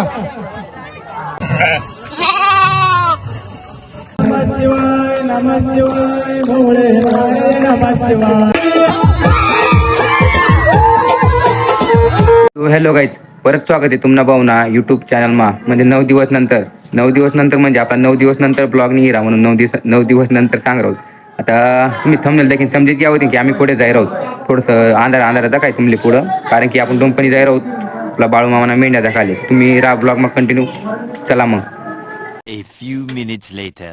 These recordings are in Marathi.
शिवाय शिवाय भोळे शिवाय हॅलो गाईज परत स्वागत आहे तुम्हाला भाऊना युट्यूब चॅनलमा म्हणजे नऊ दिवस नंतर. नऊ दिवस नंतर म्हणजे आपण नऊ दिवस नंतर ब्लॉग नाही राहा म्हणून नऊ दिवस नऊ दिवस नंतर सांग राहू. आता तुम्ही थंबनेल देखील समजेल की होती की आम्ही पुढे जाय राहू. थोडंसं अंधार अंधार काय तुमले पुढं. कारण की आपण कंपनी जाय राहू. आपला बाळूमामाना मेंढ्या खाली तुम्ही रा ब्लॉग मग कंटिन्यू चला मग. A few minutes later.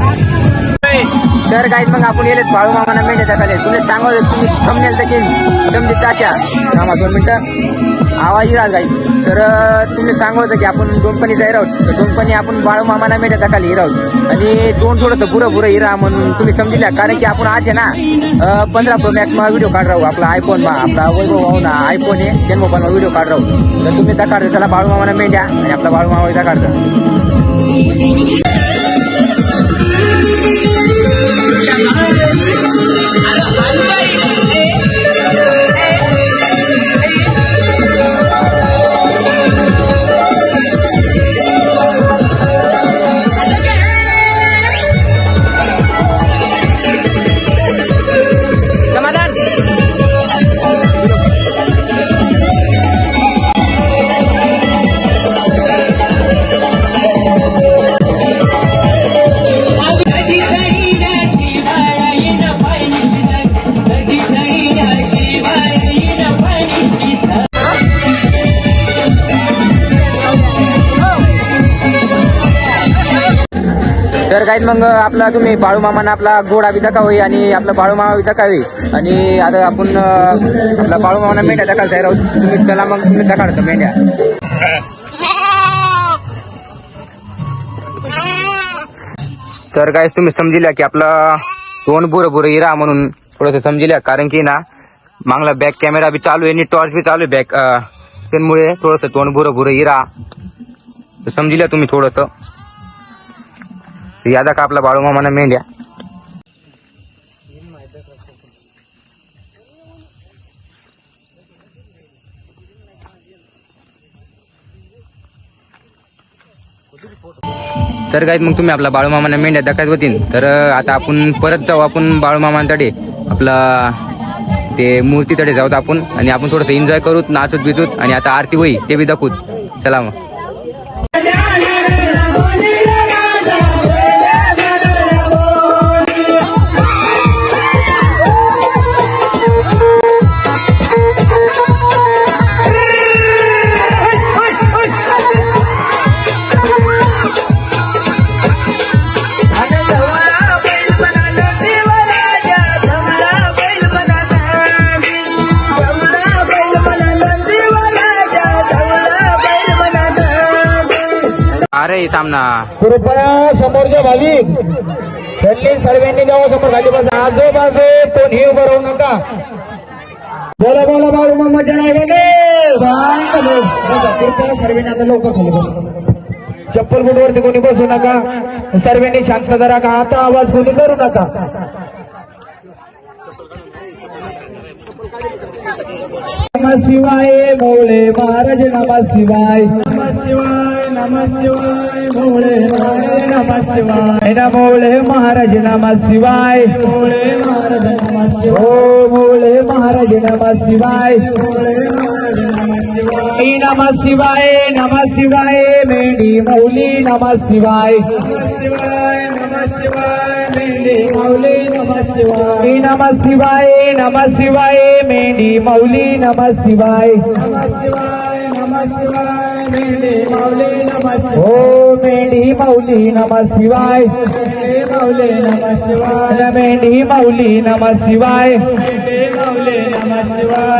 तर काही मग आपण येले बाळू मामाना मेंढ्या दाखवले तुम्ही सांगा तुम्ही समजेल तर की समजे चाच्या थांबा दोन मिनटं. आवाज येईल गाई तर तुम्ही सांगा होतं की आपण दोनपणी जाई राहू तर दोनपणी आपण बाळू मामाना मेंढ्या दाखवले हिराहू आणि दोन थोडंसं बुरं बुरं हिरा म्हणून तुम्ही समजिल्या कारण की आपण आज आहे ना पंधरा प्रो मॅक्स व्हिडिओ काढ राहू आपला आयफोन मा आपला वैभव भाऊ हो ना आयफोन आहे. जन्म पण व्हिडिओ काढ राहू तर तुम्ही दाखवतो त्याला बाळू मामाना मेंढ्या आणि आपला बाळू मामा दाखवतं तर काही मग आपला तुम्ही बाळू मामानं आपला गोडा बी दाखवावी आणि आपला बाळू मामा बी दाखवावी आणि आता आपण आपला बाळू मामाना मेंढ्या दाखवायला तयार आहोत. तुम्ही चला मग तुम्ही दाखवायचं मेंढ्या. तर काय तुम्ही समजिल्या की आपला दोन बुरं बुरं इरा म्हणून थोडस समजिल्या. कारण की ना मागला बॅक कॅमेरा बी चालू आहे आणि टॉर्च बी चालू आहे बॅक त्यामुळे थोडस तोंड बुरं बुरं इरा. समजिल्या तुम्ही थोडस. यादा का आपला बाळूमामाना मेंढ्या? तर काय मग तुम्ही आपला बाळूमामाना मेंढ्या दाखवत होतील तर आता आपण परत जाऊ आपण बाळूमामांकडे आपला ते मूर्तीकडे जाऊत आपण आणि आपण थोडंसं एन्जॉय करूत नाचूत बिचूत आणि आता आरती होई ते बी दाखवूत. चला मग. अरे सामना कृपया समोरच्या भाविक त्यांनी सर्वांनी जेव्हा समोर खाली बस. आजोबाजू कोणीही उभं राहू नका. बोला बोला बाळू मग मामा जय कृपया सर्वांनी आता लवकर खाली बसा. चप्पल बुटवरती कोणी बसू नका. सर्वांनी शांत शांतता का? आता आवाज कोणी करू नका. नमः शिवाय भोळे महाराज नमः शिवाय. नमः शिवाय नमः शिवाय भोळे महाराज नमः शिवाय. ना भोळे महाराज नमः शिवाय. भोळे महाराज नमः शिवाय. हो भोळे महाराज नमः शिवाय. भोळे महाराज नमः शिवाय. नमः शिवाय नमः शिवाय मेंढी मौली नमः शिवाय. नमः शिवाय नमः शिवाय मेंढी मौली नमः शिवाय. नमः शिवाय नमः शिवाय मेंढी मौली नमः शिवाय. नमः शिवाय. शिवाय मेंढी मौली नमः शिवाय ओम मेंढी माऊली नम शिवाय माऊले नमः शिवाय मेंढी माऊली नम शिवाय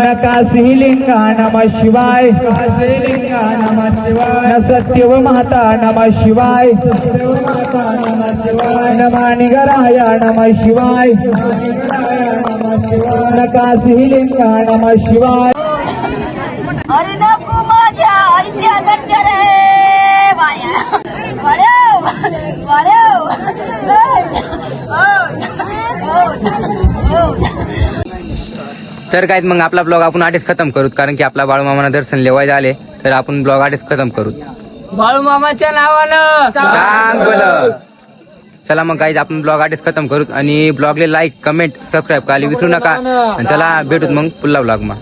नकाशी लिंगा नम शिवाय श्रीलिंगा नमः शिवाय न सत्यव माता नम शिवाय माता नमः शिवाय नमानिगराया नम शिवाय नमः शिवाय नकाशी लिंगा नम शिवाय अरे नको माझ्या आईच्या रे तर काय मग आपला ब्लॉग आपण आधीच खतम करूत कारण की आपला बाळूमामाना दर्शन लेवायला आले. तर आपण ब्लॉग आधीच खतम करूत. बाळूमामाच्या नावानं. सांग बोल चला मग काही आपण ब्लॉग आधीच खतम करूत आणि ब्लॉगले लाईक कमेंट सबस्क्राईब करायला विसरू नका. आणि चला भेटूत मग पुन्हा ब्लॉग मग